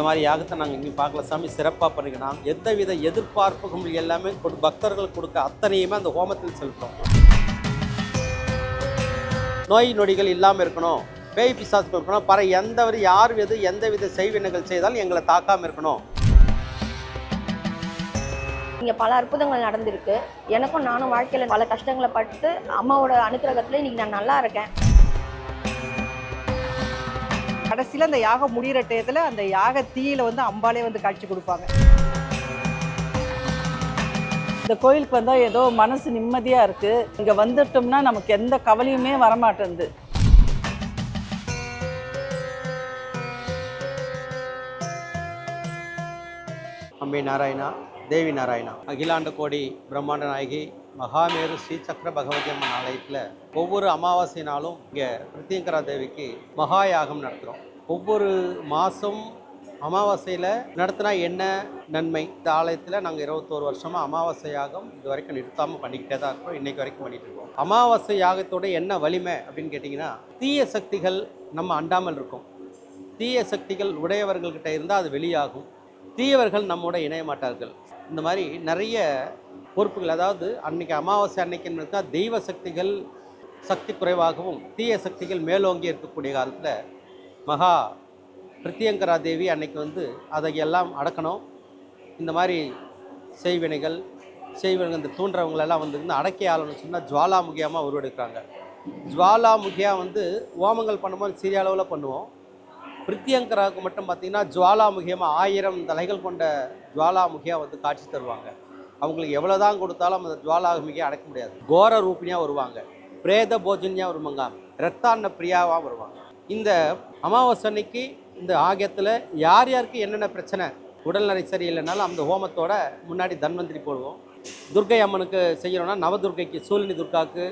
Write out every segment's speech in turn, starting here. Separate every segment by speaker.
Speaker 1: இந்த மாதிரி யாகத்தை நாங்கள் இங்கே பார்க்கல. சாமி சிறப்பாக பண்ணிக்கலாம் எந்தவித எதிர்பார்ப்புகள் எல்லாமே கொடு பக்தர்கள் கொடுக்க அத்தனையுமே அந்த ஹோமத்தில் செலுத்துறோம். நோய் நொடிகள் இல்லாமல் இருக்கணும். பேய் பிசாசுகள் இருக்கணும். பற ஒரு யார் எது எந்தவித செய்வினைகள் செய்தாலும் எங்களை தாக்காமல் இருக்கணும்.
Speaker 2: இங்கே பல அற்புதங்கள் நடந்திருக்கு. எனக்கும் நானும் வாழ்க்கையில் பல கஷ்டங்களை பட்டு அம்மாவோட அனுக்கிரகத்தில் இன்னைக்கு நான் நல்லா இருக்கேன்.
Speaker 3: கடைசியில் அந்த யாகம் முடிகிற டயத்தில் அந்த யாக தீயில வந்து அம்பாலே வந்து காட்சி கொடுப்பாங்க.
Speaker 4: இந்த கோயிலுக்கு வந்தால் ஏதோ மனசு நிம்மதியாக இருக்குது இங்கே வந்துட்டோம்னா நமக்கு எந்த கவலையுமே வரமாட்டேங்குது
Speaker 1: அம்பி நாராயணா தேவி நாராயணா அகிலாண்ட கோடி பிரம்மாண்ட நாயகி மகாமேரு ஸ்ரீ சக்கர பகவதி அம்மன் ஆலயத்தில் ஒவ்வொரு அமாவாசை நாளும் இங்கே பிரித்தியங்கரா தேவிக்கு மகா யாகம் நடத்துகிறோம் ஒவ்வொரு மாதம் அமாவாசையில் நடத்தினா என்ன நன்மை? இந்த ஆலயத்தில் நாங்கள் இருபத்தோரு வருஷமாக அமாவாசை யாகம் இது வரைக்கும் நிறுத்தாமல் பண்ணிக்கிட்டே தான் இருக்கோம் இன்றைக்கு வரைக்கும் பண்ணிட்டு இருக்கோம். அமாவாசை யாகத்தோட என்ன வலிமை அப்படின்னு கேட்டிங்கன்னா தீய சக்திகள் நம்ம அண்டாமல் இருக்கும். தீய சக்திகள் உடையவர்கள்கிட்ட இருந்தால் அது வெளியாகும். தீயவர்கள் நம்மோட இணைய மாட்டார்கள். இந்த மாதிரி நிறைய பொறுப்புகள் அதாவது அன்னைக்கு அமாவாசை அன்னைக்கு தான் தெய்வ சக்திகள் சக்தி குறைவாகவும் தீய சக்திகள் மேலோங்கி இருக்கக்கூடிய காலத்தில் மகா பிரித்தியங்கரா தேவி அன்னைக்கு வந்து அதை எல்லாம் அடக்கணும். இந்த மாதிரி செய்வினைகள் செய்வினைகள் இந்த தூண்டுறவங்களெல்லாம் வந்து இருந்து அடக்கி ஆளணும்னு சொன்னால் ஜுவாலாமுகியமாக உருவெடுக்கிறாங்க. ஜுவாலாமுகியாக வந்து ஓமங்கள் பண்ணும்போது சிறிய அளவில் பண்ணுவோம். பிரித்தியங்கராவுக்கு மட்டும் பார்த்தீங்கன்னா ஜுவாலாமுகியமாக ஆயிரம் தலைகள் கொண்ட ஜுவாலாமுகியாக வந்து காட்சி தருவாங்க. அவங்களுக்கு எவ்வளோ தான் கொடுத்தாலும் அந்த ஜுவாலாமுகியை அடைக்க முடியாது. கோர ரூபினியாக வருவாங்க. பிரேத போஜன்யாக வருவாங்க. ரத்தான்ன பிரியாவாக வருவாங்க. இந்த அமாவாசை அன்னைக்கு இந்த ஆகியத்தில் யார் யாருக்கு என்னென்ன பிரச்சனை? உடல்நிலை சரியில்லைனாலும் அந்த ஹோமத்தோட முன்னாடி தன்வந்திரி போடுவோம். துர்கை அம்மனுக்கு செய்யணும்னா நவதுர்கைக்கு சூழ்நிலை துர்காவுக்கு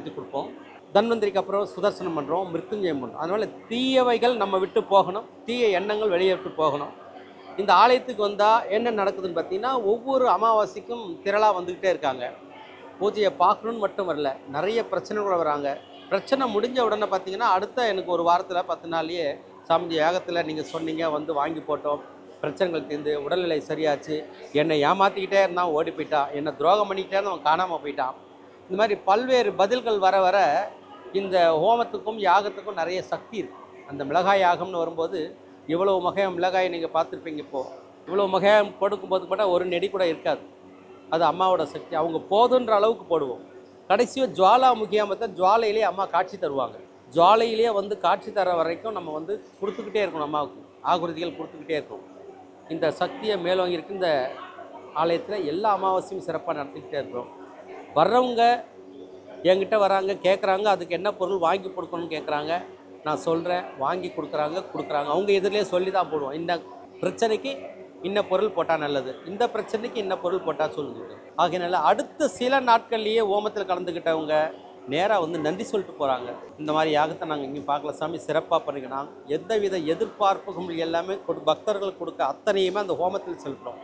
Speaker 1: இது கொடுப்போம். தன்வந்திரிக்கு அப்புறம் சுதர்சனம் பண்ணுறோம் மிருத்துஞ்சயம் பண்ணுறோம் அதனால் தீயவைகள் நம்ம விட்டு போகணும் தீய எண்ணங்கள் வெளியே விட்டு போகணும். இந்த ஆலயத்துக்கு வந்தால் என்ன நடக்குதுன்னு பார்த்தீங்கன்னா ஒவ்வொரு அமாவாசைக்கும் திரளாக வந்துக்கிட்டே இருக்காங்க. பூஜையை பார்க்கணுன்னு மட்டும் வரல நிறைய பிரச்சனைகளை வராங்க. பிரச்சனை முடிஞ்ச உடனே பார்த்தீங்கன்னா அடுத்த எனக்கு ஒரு வாரத்தில் பத்து நாள்லேயே சாமி யாகத்தில் நீங்கள் சொன்னீங்க வந்து வாங்கி போட்டோம். பிரச்சனைகள் தீர்ந்து உடல்நிலை சரியாச்சு. என்னை ஏமாற்றிக்கிட்டே இருந்தான் ஓடி போயிட்டான் என்னை துரோகம் பண்ணிக்கிட்டே இருந்தவன் காணாமல் போயிட்டான். இந்த மாதிரி பல்வேறு பதில்கள் வர வர இந்த ஹோமத்துக்கும் யாகத்துக்கும் நிறைய சக்தி இருக்குது அந்த மிளகாய் யாகம்னு வரும்போது இவ்வளோ மகையம் மிளகாயை நீங்கள் பார்த்துருப்பீங்க இப்போது இவ்வளோ மகையம் கொடுக்கும்போது கூட ஒரு நெடி கூட இருக்காது. அது அம்மாவோட சக்தி. அவங்க போதுன்ற அளவுக்கு போடுவோம். கடைசியாக ஜுவாலா தான் ஜுவாலையிலே அம்மா காட்சி தருவாங்க. ஜுவாலையிலேயே வந்து காட்சி தர வரைக்கும் நம்ம வந்து கொடுத்துக்கிட்டே இருக்கணும் அம்மாவுக்கு. ஆகுருதிகள் கொடுத்துக்கிட்டே இருக்கணும். இந்த சக்தியை மேலோங்கி இருக்கு இந்த ஆலயத்தில் எல்லா அமாவாசையும் சிறப்பாக நடத்திக்கிட்டே இருக்கிறோம். வர்றவங்க என்கிட்ட வராங்க கேட்குறாங்க அதுக்கு என்ன பொருள் வாங்கி கொடுக்கணும்னு கேட்குறாங்க நான் சொல்கிறேன் வாங்கி கொடுக்குறாங்க கொடுக்குறாங்க. அவங்க எதிரிலே சொல்லி தான் போடுவோம். இந்த பிரச்சனைக்கு இன்ன பொருள் போட்டால் நல்லது. இந்த பிரச்சனைக்கு இன்ன பொருள் போட்டால் சொல்லுங்க. ஆகையினால அடுத்த சில நாட்கள்லேயே ஓமத்தில் கலந்துக்கிட்டவங்க நேராக வந்து நன்றி சொல்லிட்டு போகிறாங்க இந்த மாதிரி யாகத்தை நாங்கள் இங்கேயும் பார்க்கல. சாமி சிறப்பாக பண்ணிக்கலாம் எந்தவித எதிர்பார்ப்புகள் எல்லாமே கொடு பக்தர்கள் கொடுக்க அத்தனையுமே அந்த ஹோமத்தில் செலுத்துகிறோம்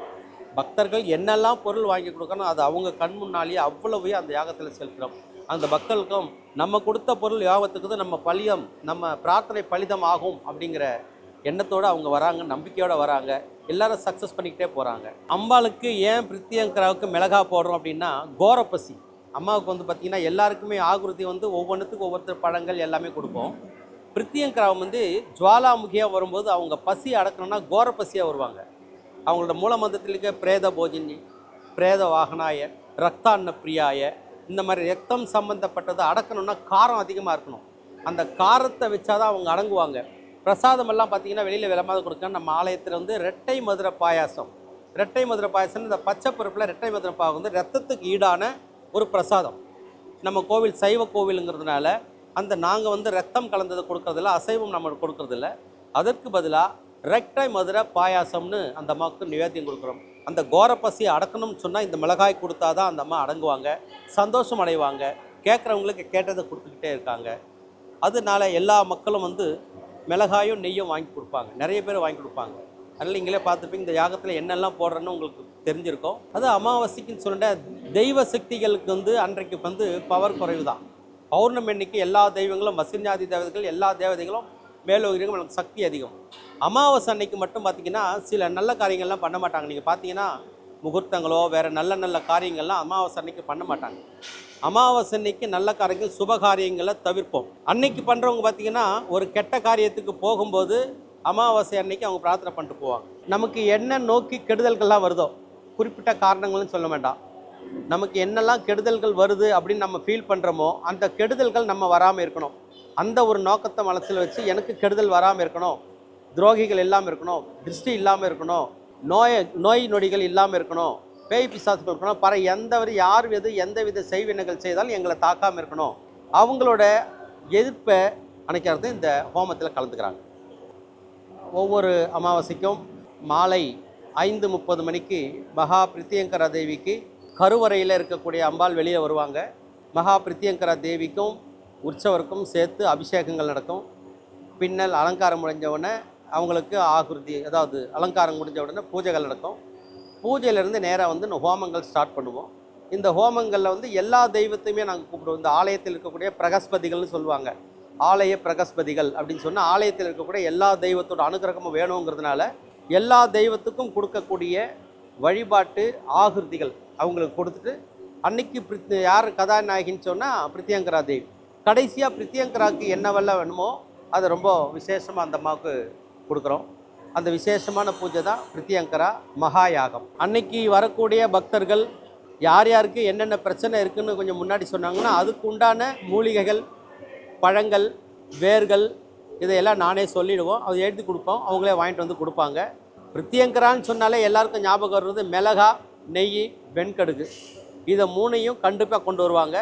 Speaker 1: பக்தர்கள் என்னெல்லாம் பொருள் வாங்கி கொடுக்கணும் அது அவங்க கண் முன்னாலேயே அவ்வளவையும் அந்த யாகத்தில் செலுத்துகிறோம் அந்த பக்தர்களுக்கும் நம்ம கொடுத்த பொருள் யாபத்துக்கு நம்ம பலிதம் நம்ம பிரார்த்தனை பலிதம் ஆகும் அப்படிங்கிற எண்ணத்தோடு அவங்க வராங்க நம்பிக்கையோடு வராங்க. எல்லாரும் சக்ஸஸ் பண்ணிக்கிட்டே போகிறாங்க அம்பாளுக்கு ஏன் பிரித்தியங்கராவுக்கு மிளகா போடுறோம் அப்படின்னா கோரப்பசி. அம்மாவுக்கு வந்து பார்த்திங்கன்னா எல்லாருக்குமே ஆகுருதி வந்து ஒவ்வொன்றுத்துக்கும் ஒவ்வொருத்தர் பழங்கள் எல்லாமே கொடுப்போம். பிரித்தியங்கராவம் வந்து ஜுவாலாமுகியாக வரும்போது அவங்க பசி அடக்கணும்னா கோரப்பசியாக வருவாங்க. அவங்களோட மூலமந்தத்தில் இருக்க பிரேத போஜினி பிரேத வாகனாய ரத்தாண்ண பிரியாய இந்த மாதிரி ரத்தம் சம்மந்தப்பட்டதை அடக்கணும்னா காரம் அதிகமாக இருக்கணும். அந்த காரத்தை வச்சாதான் அவங்க அடங்குவாங்க. பிரசாதம் எல்லாம் பார்த்தீங்கன்னா வெளியில் விளம்பாத கொடுக்க நம்ம ஆலயத்தில் வந்து ரெட்டை மதுரை பாயாசம். ரெட்டை மதுரை பாயாசம் இந்த பச்சை பருப்பில் ரெட்டை மதுரை பாயாசம் வந்து ரத்தத்துக்கு ஈடான ஒரு பிரசாதம். நம்ம கோவில் சைவ கோவிலுங்கிறதுனால அந்த நாங்கள் வந்து ரத்தம் கலந்ததை கொடுக்கறதில்ல அசைவம் நம்ம கொடுக்கறதில்ல. அதற்கு பதிலாக ரெக்டாய் மதுரை பாயாசம்னு அந்த அம்மாவுக்கு நிவேத்தியம் கொடுக்குறோம். அந்த கோரப்பசியை அடக்கணும்னு சொன்னால் இந்த மிளகாய் கொடுத்தா தான் அந்த அம்மா அடங்குவாங்க சந்தோஷம் அடைவாங்க கேட்குறவங்களுக்கு கேட்டதை கொடுத்துக்கிட்டே இருக்காங்க. அதனால எல்லா மக்களும் வந்து மிளகாயும் நெய்யும் வாங்கி கொடுப்பாங்க. நிறைய பேர் வாங்கி கொடுப்பாங்க. அதனால் நீங்களே பார்த்துப்பீங்க இந்த யாகத்தில் என்னெல்லாம் போடுறேன்னு உங்களுக்கு தெரிஞ்சிருக்கும். அது அமாவாசைக்குன்னு சொல்லிட்டு தெய்வ சக்திகளுக்கு வந்து அன்றைக்கு வந்து பவர் குறைவு தான் பௌர்ணமி அன்னைக்கு எல்லா தெய்வங்களும் வசிஞாதி தேவதைகள் எல்லா தேவதைகளும் மேலோகிரிகளும் நமக்கு சக்தி அதிகம். அமாவாசை அன்னைக்கு மட்டும் பார்த்தீங்கன்னா சில நல்ல காரியங்கள்லாம் பண்ண மாட்டாங்க. நீங்கள் பார்த்தீங்கன்னா முகூர்த்தங்களோ வேறு நல்ல நல்ல காரியங்கள்லாம் அமாவாசை அன்னைக்கு பண்ண மாட்டாங்க. அமாவாசை அன்னைக்கு நல்ல காரியங்கள் சுப காரியங்களை தவிர்ப்போம். அன்னைக்கு பண்ணுறவங்க பார்த்தீங்கன்னா ஒரு கெட்ட காரியத்துக்கு போகும்போது அமாவாசை அன்னைக்கு அவங்க பிரார்த்தனை பண்ணிட்டு போவாங்க. நமக்கு என்ன நோக்கி கெடுதல்கள்லாம் வருதோ குறிப்பிட்ட காரணங்கள்னு சொல்ல வேண்டாம். நமக்கு என்னெல்லாம் கெடுதல்கள் வருது அப்படின்னு நம்ம ஃபீல் பண்ணுறோமோ அந்த கெடுதல்கள் நம்ம வராமல் இருக்கணும். அந்த ஒரு நோக்கத்தை மனசில் வச்சு எனக்கு கெடுதல் வராமல் இருக்கணும். துரோகிகள் இல்லாமல் இருக்கணும் திருஷ்டி இல்லாமல் இருக்கணும் நோய் நோய் நொடிகள் இல்லாமல் இருக்கணும் பேய் பிசாசுகள் இருக்கணும் பற எந்தவர் யார் எது எந்த வித செய்வினைகள் செய்தாலும் எங்களை தாக்காமல் இருக்கணும். அவங்களோட எதிர்ப்பை அணைக்கிறது இந்த ஹோமத்தில் கலந்துக்கிறாங்க. ஒவ்வொரு அமாவாசைக்கும் மாலை ஐந்து முப்பது மணிக்கு மகா பிரித்தியங்கரா தேவிக்கு கருவறையில் இருக்கக்கூடிய அம்பாள் வெளியே வருவாங்க. மகா பிரித்தியங்கரா தேவிக்கும் உற்சவருக்கும் சேர்த்து அபிஷேகங்கள் நடக்கும். பின்னல் அலங்காரம் முடிஞ்சவுடனே அவங்களுக்கு ஆகுருதி அதாவது அலங்காரம் முடிஞ்ச உடனே பூஜைகள் நடக்கும். பூஜையிலேருந்து நேராக வந்து ஹோமங்கள் ஸ்டார்ட் பண்ணுவோம். இந்த ஹோமங்களில் வந்து எல்லா தெய்வத்தையுமே நாங்கள் கூப்பிடுவோம். இந்த ஆலயத்தில் இருக்கக்கூடிய பிரகஸ்பதிகள்னு சொல்லுவாங்க. ஆலய பிரகஸ்பதிகள் அப்படின்னு சொன்னால் ஆலயத்தில் இருக்கக்கூடிய எல்லா தெய்வத்தோட அனுகிரகமும் வேணுங்கிறதுனால எல்லா தெய்வத்துக்கும் கொடுக்கக்கூடிய வழிபாட்டு ஆகிருதிகள் அவங்களுக்கு கொடுத்துட்டு அன்னைக்கு பிரித் யார் கதாநாயகின்னு சொன்னால் பிரித்தியங்கரா தேவி. கடைசியாக பிரித்தியங்கராவுக்கு என்னவெல்லாம் வேணுமோ அது ரொம்ப விசேஷமாக அந்த அம்மாவுக்கு கொடுக்குறோம். அந்த விசேஷமான பூஜை தான் பிரித்தியங்கரா மகாயாகம். அன்னைக்கு வரக்கூடிய பக்தர்கள் யார் யாருக்கு என்னென்ன பிரச்சனை இருக்குன்னு கொஞ்சம் முன்னாடி சொன்னாங்கன்னா அதுக்கு உண்டான மூலிகைகள் பழங்கள் வேர்கள் இதையெல்லாம் நானே சொல்லிடுவோம். அதை எழுதி கொடுப்போம். அவங்களே வாங்கிட்டு வந்து கொடுப்பாங்க. பிரித்தியங்கரான்னு சொன்னாலே எல்லாருக்கும் ஞாபகம் வருவது மிளகா நெய் வெண்கடுகு. இதை மூணையும் கண்டிப்பாக கொண்டு வருவாங்க.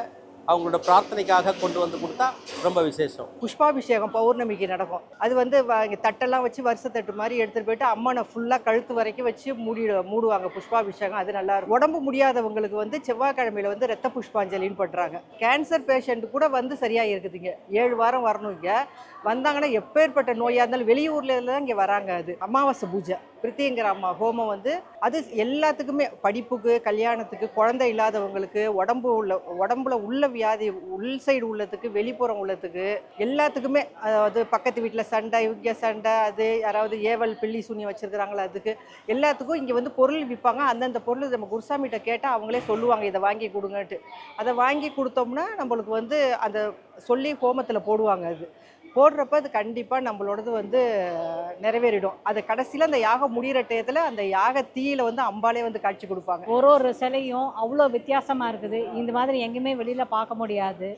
Speaker 1: அவங்களோட பிரார்த்தனைக்காக கொண்டு வந்து கொடுத்தா ரொம்ப விசேஷம்.
Speaker 3: புஷ்பாபிஷேகம் பௌர்ணமிக்கு நடக்கும். அது வந்து வ- தட்டெல்லாம் வச்சு வருஷத்தட்டு மாதிரி எடுத்துகிட்டு போயிட்டு அம்மனை ஃபுல்லாக கழுத்து வரைக்கும் வச்சு மூடி மூடுவாங்க புஷ்பாபிஷேகம். அது நல்லா இருக்கும். உடம்பு முடியாதவங்களுக்கு வந்து செவ்வாய்க்கிழமையில வந்து ரத்த புஷ்பாஞ்சலின்னு பண்ணுறாங்க கேன்சர் பேஷண்ட் கூட வந்து சரியாக இருக்குதுங்க. ஏழு வாரம் வரணும் இங்கே. வந்தாங்கன்னா எப்பேற்பட்ட நோயாக இருந்தாலும் வெளியூர்ல தான் இங்கே வராங்க அது. அமாவாசை பூஜை. பிரித்திங்கிற அம்மா ஹோமம் வந்து அது எல்லாத்துக்குமே படிப்புக்கு கல்யாணத்துக்கு குழந்தை இல்லாதவங்களுக்கு உடம்பு உள்ள உடம்புல உள்ள வியாதி உள் சைடு உள்ளதுக்கு வெளிப்புறம் உள்ளதுக்கு எல்லாத்துக்குமே அதாவது பக்கத்து வீட்டில் சண்டை இவங்க சண்டை அது யாராவது ஏவல் பில்லி சூனி வச்சிருக்கிறாங்களா அதுக்கு எல்லாத்துக்கும் இங்கே வந்து பொருள் விற்பாங்க அந்தந்த பொருள் நம்ம குருசாமிகிட்ட கேட்டால் அவங்களே சொல்லுவாங்க இதை வாங்கி கொடுங்கன்ட்டு அதை வாங்கி கொடுத்தோம்னா நம்மளுக்கு வந்து அந்த சொல்லி ஹோமத்தில் போடுவாங்க அது. போடுறப்ப அது கண்டிப்பாக நம்மளோடது வந்து நிறைவேறிடும். அது கடைசியில் அந்த யாகம் முடிகிற டயத்தில் அந்த யாக தீயில வந்து அம்பாலே வந்து காட்சி கொடுப்பாங்க.
Speaker 5: ஒரு ஒரு சிலையும் அவ்வளோ வித்தியாசமாக இருக்குது. இந்த மாதிரி எங்கேயுமே வெளியில் பார்க்க முடியாது.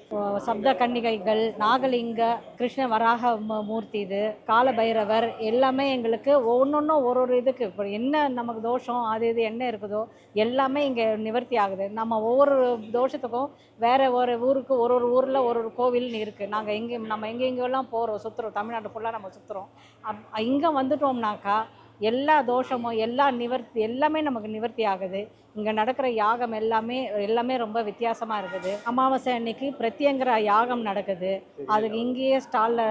Speaker 5: சப்த கன்னிகைகள் நாகலிங்க கிருஷ்ண வராக மூர்த்தி இது காலபைரவர் எல்லாமே எங்களுக்கு ஒவ்வொன்றும் ஒரு ஒரு இதுக்கு இப்போ என்ன நமக்கு தோஷம் அது இது என்ன இருக்குதோ எல்லாமே இங்கே நிவர்த்தி ஆகுது. நம்ம ஒவ்வொரு தோஷத்துக்கும் வேற ஒரு ஊருக்கு ஒரு ஒரு ஊரில் ஒரு ஒரு கோவில்னு இருக்குது நாங்கள் எங்கே நம்ம எங்கெங்கெல்லாம் எங்கெல்லாம் போகிறோம் சுற்றுறோம் தமிழ்நாடு ஃபுல்லாக நம்ம சுற்றுறோம் அப் இங்கே வந்துட்டோம்னாக்கா எல்லா தோஷமும் எல்லா நிவர்த்தி எல்லாமே நமக்கு நிவர்த்தி ஆகுது. இங்கே நடக்கிற யாகம் எல்லாமே எல்லாமே ரொம்ப வித்தியாசமாக இருக்குது. அமாவாசை அன்னைக்கு பிரத்யங்கிற யாகம் நடக்குது. அதுக்கு இங்கேயே ஸ்டாலில்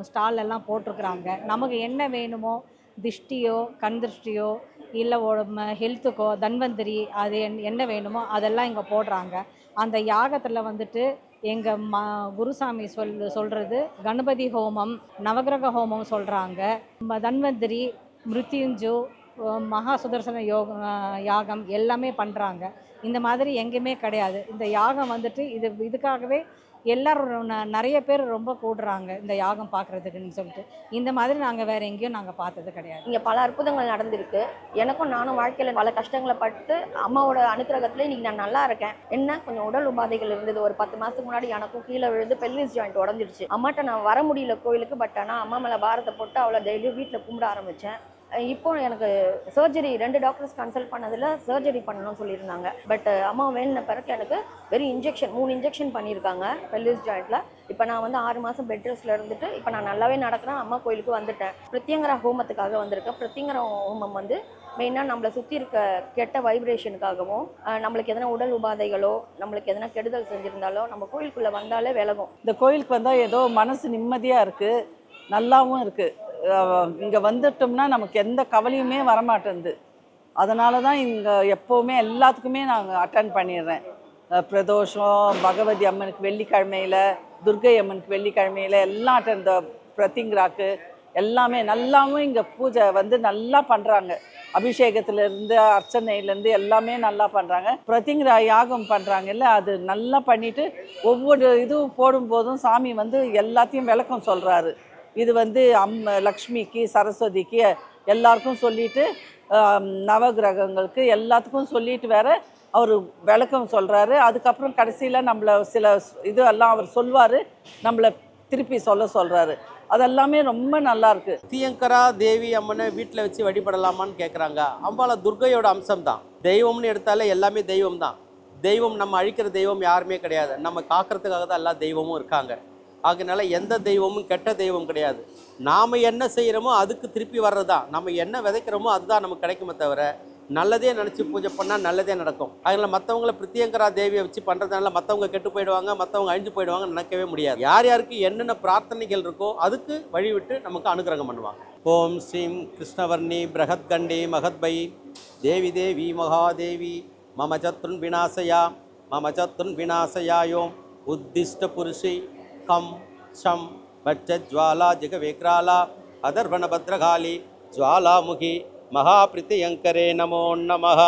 Speaker 5: ஸ்டால் எல்லாம் போட்டிருக்கிறாங்க. நமக்கு என்ன வேணுமோ திஷ்டியோ கண் திருஷ்டியோ இல்லை ஹெல்த்துக்கோ தன்வந்திரி அது என்- என்ன வேணுமோ அதெல்லாம் இங்கே போடுறாங்க. அந்த யாகத்தில் வந்துட்டு எங்கள் ம குருசாமி சொல் சொல்கிறது கணபதி ஹோமம் நவகிரக ஹோமம் சொல்கிறாங்க தன்வந்திரி மிருத்யுஞ்சு மகா சுதர்சன யோக யாகம் எல்லாமே பண்ணுறாங்க இந்த மாதிரி எங்கேயுமே கிடையாது. இந்த யாகம் வந்துட்டு இது இதுக்காகவே எல்லாரும் ந- நிறைய பேர் ரொம்ப கூடுறாங்க இந்த யாகம் பார்க்குறதுக்குன்னு சொல்லிட்டு. இந்த மாதிரி நாங்கள் வேறு எங்கேயும் நாங்கள் பார்த்தது கிடையாது.
Speaker 2: இங்கே பல அற்புதங்கள் நடந்திருக்கு. எனக்கும் நானும் வாழ்க்கையில் பல கஷ்டங்களை பட்டு அம்மாவோட அனுக்கிரகத்துல இன்னைக்கு நான் நல்லா இருக்கேன். என்ன? கொஞ்சம் உடல் உபாதைகள் இருந்தது. ஒரு பத்து மாதத்துக்கு முன்னாடி எனக்கும் கீழே விழுந்து பெல்விஸ் ஜாயிண்ட் உடஞ்சிருச்சு. அம்மாட்ட நான் வர முடியல கோயிலுக்கு பட் ஆனால் அம்மா மேலே பாரத்தை போட்டு அவளை டெய்லியும் வீட்டில் கும்பிட ஆரம்பித்தேன் இப்போ எனக்கு சர்ஜரி ரெண்டு டாக்டர்ஸ் கன்சல்ட் பண்ணதில் சர்ஜரி பண்ணணும்னு சொல்லியிருந்தாங்க. பட் அம்மா வேணுன பிறகு எனக்கு வெறும் இன்ஜெக்ஷன் மூணு இன்ஜெக்ஷன் பண்ணியிருக்காங்க பெல்லிஸ் ஜாயிண்டில் இப்போ நான் வந்து ஆறு மாதம் பெட் ரெஸ்ட்டில் இருந்துட்டு இப்போ நான் நல்லாவே நடக்கிறேன். அம்மா கோயிலுக்கு வந்துட்டேன். பிரத்யங்கரா ஹோமத்துக்காக வந்திருக்கேன். பிரத்யங்கரா ஹோமம் வந்து மெயினாக நம்மளை சுற்றி இருக்க கெட்ட வைப்ரேஷனுக்காகவும் நம்மளுக்கு எதனா உடல் உபாதைகளோ நம்மளுக்கு எதனா கெடுதல் செஞ்சுருந்தாலோ நம்ம கோயிலுக்குள்ளே வந்தாலே விலகும்.
Speaker 4: இந்த கோயிலுக்கு வந்தால் ஏதோ மனசு நிம்மதியாக இருக்குது நல்லாவும் இருக்குது இங்கே வந்துட்டோம்னா நமக்கு எந்த கவலையுமே வரமாட்டேங்குது அதனால தான் இங்கே எப்போவுமே எல்லாத்துக்குமே நாங்கள் அட்டன் பண்ணிடுறேன். பிரதோஷம் பகவதி அம்மனுக்கு வெள்ளிக்கிழமையில் துர்கை அம்மனுக்கு வெள்ளிக்கிழமையில எல்லாம் அட்டன் இந்த பிரத்திங்கராக்கு எல்லாமே நல்லாவும் இங்கே பூஜை வந்து நல்லா பண்ணுறாங்க அபிஷேகத்துலேருந்து அர்ச்சனையிலேருந்து எல்லாமே நல்லா பண்ணுறாங்க பிரதிங்கிற யாகம் பண்ணுறாங்கல்ல அது நல்லா பண்ணிவிட்டு ஒவ்வொரு இதுவும் போடும்போதும் சாமி வந்து எல்லாத்தையும் விளக்கம் சொல்கிறாரு இது வந்து அம் லக்ஷ்மிக்கு சரஸ்வதிக்கு எல்லாருக்கும் சொல்லிட்டு நவகிரகங்களுக்கு எல்லாத்துக்கும் சொல்லிட்டு வேற அவர் விளக்கம் சொல்கிறாரு அதுக்கப்புறம் கடைசியில் நம்மளை சில இது எல்லாம் அவர் சொல்வார். நம்மளை திருப்பி சொல்ல சொல்கிறாரு அதெல்லாமே ரொம்ப நல்லா இருக்கு.
Speaker 1: தீயங்கரா தேவி அம்மனை வீட்டில் வச்சு வழிபடலாமான்னு கேட்குறாங்க அம்பால துர்கையோட அம்சம் தான் தெய்வம்னு எடுத்தாலே எல்லாமே தெய்வம் தான் தெய்வம் நம்ம அழிக்கிற தெய்வம் யாருமே கிடையாது. நம்ம காக்கிறதுக்காக தான் எல்லா தெய்வமும் இருக்காங்க. அதனால் எந்த தெய்வமும் கெட்ட தெய்வம் கிடையாது. நாம் என்ன செய்கிறோமோ அதுக்கு திருப்பி வர்றது? தான் நம்ம என்ன விதைக்கிறோமோ அதுதான் நமக்கு கிடைக்குமே தவிர நல்லதே நினச்சி பூஜை பண்ணால் நல்லதே நடக்கும். அதனால் மற்றவங்கள பிரித்தியங்கரா தேவியை வச்சு பண்ணுறதுனால மற்றவங்க கெட்டு போயிடுவாங்க மற்றவங்க அழிஞ்சு போயிடுவாங்க நினைக்கவே முடியாது. யார் யாருக்கு என்னென்ன பிரார்த்தனைகள் இருக்கோ அதுக்கு வழிவிட்டு நமக்கு அனுகிரகம் பண்ணுவாங்க. ஓம் ஸ்ரீம் கிருஷ்ணவர்ணி பிரகத்கண்டி மகத்பை. தேவி தேவி மகாதேவி. மம சத்ருன் விநாசயா. மம சத்ருன் விநாசயாயோம். உத்திஷ்ட புருஷி. கம் ஷம் பட்சஜ்வாலா ஜெகவேக்ராலா அதர்வண பத்ரகாளி ஜுவாலாமுகி மகாபிரித்தியங்கரே நமோ நமः